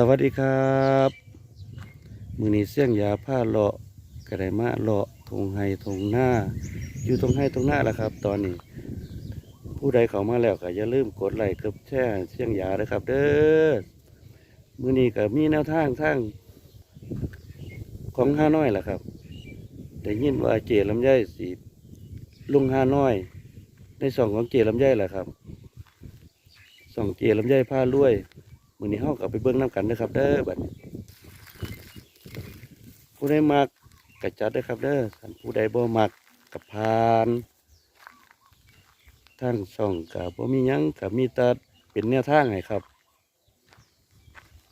สวัสดีครับมือนี้เสี่ยงยาผ้าเลาะกระไดมาเลาะทงไฮทงหน้า อยู่ตรงไฮตรงหน้าแล้วครับ ตอนนี้ ผู้ใดเขามาแล้วก็อย่าลืมกดไลค์กดแชร์เสี่ยงยาด้วยครับ เด้อมือนี้ก็มีแนวทางทางของห้าน้อยแหละครับได้ยินว่าเจลำไยสีลุงห้าน้อย ในสองของเจลำไยแหละครับสองเจลำไยผ้ารวย มือนี้เฮากับไปเบิ่งน้ำกันเด้อครับ เด้อบัดนี้ผู้ใดมักก็จัดเด้อครับ เด้อท่านผู้ใดบ่มักกับพานทางช่องกับบ่มียังกับมีต่เป็นแนวทางให้ครับ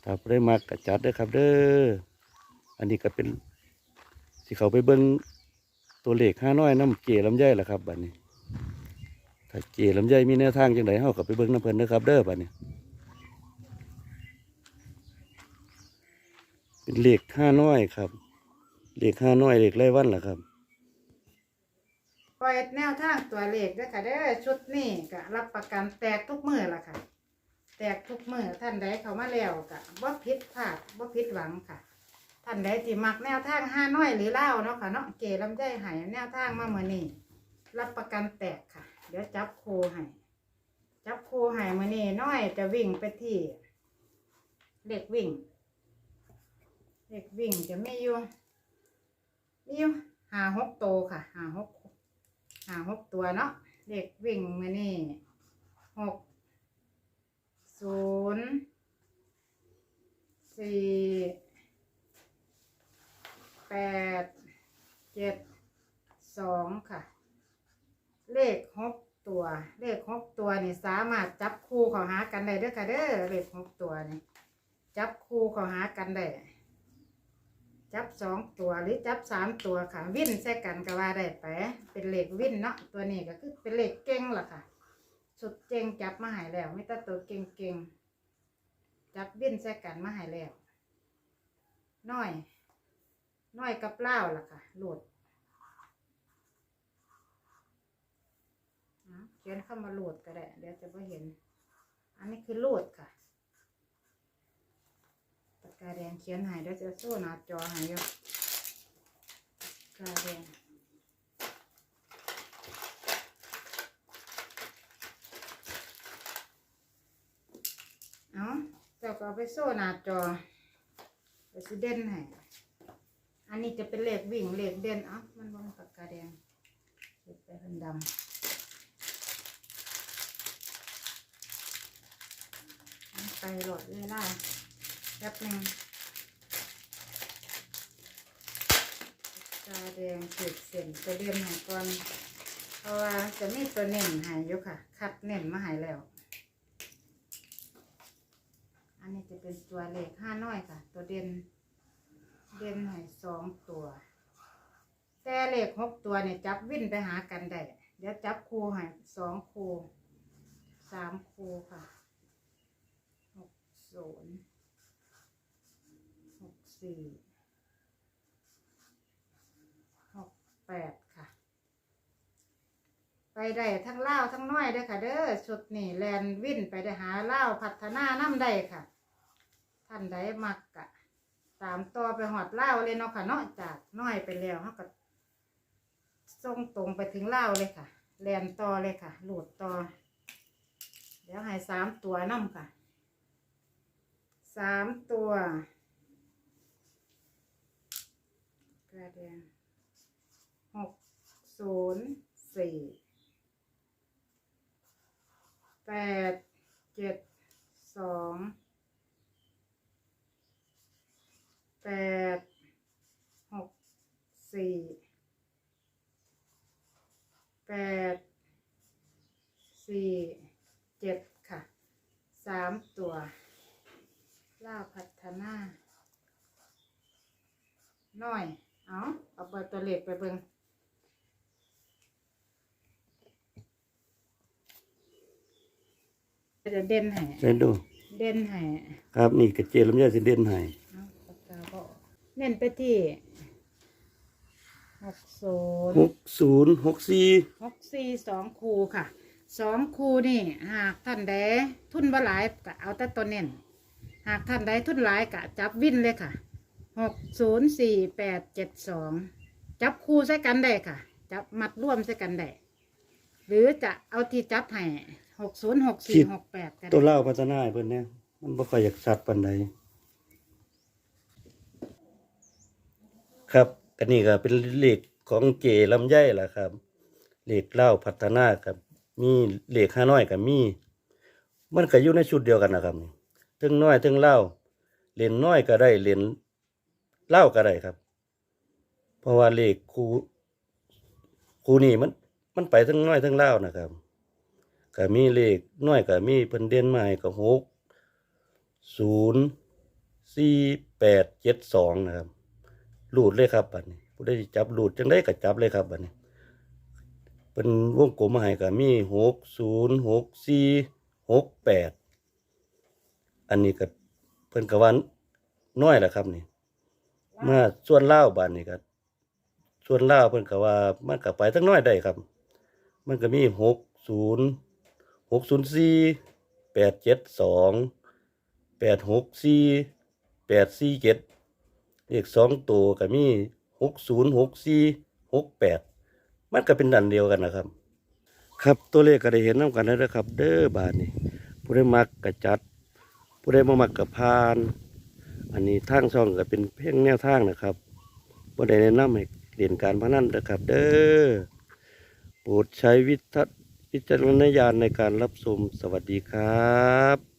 ถ้าผู้ใดมักก็จัดเด้อครับ เด้ออันนี้ก็เป็นสิเขาไปเบิ่งตัวเลขห้าน้อยน้ำเจลำไยล่ะครับบัดนี้ถ้าเจลำไยมีแนวทางจังไดเฮาก็ไปเบิ่งน้ำเพิ่นเด้อครับ เด้อบัดนี้ เป็นเลขห้าน้อยครับเหลขห้าน้อยเหลขไร่วันล่ะครับ ปล่อยแนวทางตัวเลขด้วยค่ะเด้อชุดนี้ก็รับประกันแตกทุกมือละค่ะ แตกทุกมือท่านใดเขามาแล้วก็บ่ผิดพลาดบ่ผิดหวังค่ะ ท่านใดที่มักแนวทางห้าน้อยหรือเล่าเนาะค่ะเนาะเกลำไยหายแนวทางมาเมื่อนี้รับประกันแตกค่ะ เดี๋ยวจับโคให้จับโคให้เมื่อนี้น้อยจะวิ่งไปที่เด็กวิ่ง เด็กวิ่งจะไม่อยู่มีอยู่หาหกโตวค่ะหาหกหาหกตัวเนาะเด็กวิ่งมานี่หกศูนย์สี่แปดเจ็ดสองค่ะ เลขหกตัว เลขหกตัวนี่สามารถจับคู่เขาหากันได้เด้วยค่ะเด้อเลขหกตัวนี่จับคู่เขาหากันได้ จับสองตัวหรือจับสามตัวค่ะ วิ่นใส่กันก็ว่าได้ไป เป็นเหล็กวิ่นเนาะตัวนี้ก็คือเป็นเหล็กเก่งล่ะค่ะ สุดเก่งจับมาหายแล้วไม่ต้องตัวเก่งเก่งๆจับวิ่นใส่กันมาหายแล้วน้อยน้อยกับเล่าล่ะค่ะโหลดเขียนเข้ามาโหลดก็ได้ เดี๋ยวจะไม่เห็น อันนี้คือโหลดค่ะ กาแดงเขียนห้เดี๋ยวจะโซ่หน้าจอห้อยู่ปากาแดงเอาเจ้าก็เอาไปโซ่หน้าจอไปสิเด่นให้อันนี้จะเป็นเลขวิ่งเลขเด่นเอ้ามันบ่มีปากกาแดงเก็บไปเป็นดำไปหลอดเลยล่ะ แป๊บหนึ่งตาแดงขีดเส้นตัวเรียนหายก่อนเพราะว่าจะมีตัวเน่นหายอยู่ค่ะ คัดเน่นมาหายแล้ว อันนี้จะเป็นตัวเลขห้าน้อยค่ะ ตัวเด่นเด่นหายสองตัว แต่เลขหกตัวเนี่ยจับวิ่นไปหากันได้เดี๋ยวจับคู่หายสองคู่สามคู่ค่ะหกศูนย์ หก สี่หกแปดค่ะ ไปได้ทั้งเล่าวทั้งน้อยเด้อค่ะเด้อชุดนี่แลนวินไปได้หาเล่าวพัฒนาน้ำได้ค่ะ ท่านใดมักกะตามต่อไปหอดเล่าวเลยเนาะค่ะเนาะจากน้อยไปแล้วเขาก็ส่งตรงไปถึงเล่าวเลยค่ะ แลนต่อเลยค่ะ หลุดต่อ เดี๋ยวให้สามตัวน้ำค่ะ สามตัว กระแดงหกศูนย์สี่แปดเจ็ดสองแปดหกสี่แปดสี่เจ็ดค่ะสามตัวล่าพัฒนาน้อย เอาเอาเบอร์ตัวเลขไปเบิ่งจะเด่นให้ใช่ดู เด่นให้ครับนี่กระเจลำไยสิเด่นให้เอาปากกาบอกเน้นไปที่หกศูนหย์กศูนย์หกสี่หกสี่สองคูค่ะสองคูนี่ หากท่านใดทุนบ่หลายก็เอาแต่ตัวเน้นหากท่านใดทุนหลายกะจับวินเลยค่ะ หกศูนย์สี่แปดเจ็ดสองจับคู่ใส่กันได้ค่ะ จับมัดร่วมใส่กันได้หรือจะเอาที่จับให้หกศูนย์หกสี่หกแปดกันตัวเล่าพัฒนาให้เพิ่นเนี่ยมันบ่ค่อยอยากสัตว์ปานใดครับอันนี้ก็เป็นเลขของเจลำไยล่ะครับเลขเล่าพัฒนาครับ มีเลขห้าน้อยกับมี มันก็อยู่ในชุดเดียวกันนะครับนี่ถึงน้อยถึงเล่าเล่นน้อยก็ได้เล่น เล่าก็ได้ครับ เพราะว่าเลขครูครูนี่มันมันไปทั้งน้อยทั้งเล่านะครับก็มีเลขน้อยก็มีเพิ่นเด่นให้ก็หกศูนย์สี่แปดเจ็ดสองนะครับรูดเลยครับบัดนี้ผู้ใดสิจับรูดจังได้ก็จับเลยครับบัดนี้เป็นวงกลมมาให้ก็มีหกศูนย์หกสี่หกแปดอันนี้ก็เพิ่นกว่าน้อยแหละครับนี่ มาส่วนเล่าวบานนี่ครับส่วนเล่าเพิ่นก็ว่ามันก็ไปทั้งน้อยได้ครับ มันก็มีหกศูนย์หกศูนย์สี่แปดเจ็ดสองแปดหกสี่แปดสี่เจ็ดเลขสองตัวก็มีหกศูนย์หกสี่หกแปดมันก็เป็นดันเดียวกันนะครับ ครับตัวเลขก็ได้เห็นน้ำกันแล้วนะครับ เด้อบาทนี่ผู้ได้มักกระจัด ผู้ได้มามักกระพาน อันนี้ทางช่องก็เป็นเพ่งแนวทางนะครับบ่ได้แนะนำให้เรียนการพนันนะครับ เด้อโปรดใช้วิทวิจารณญาณในการรับชมสวัสดีครับ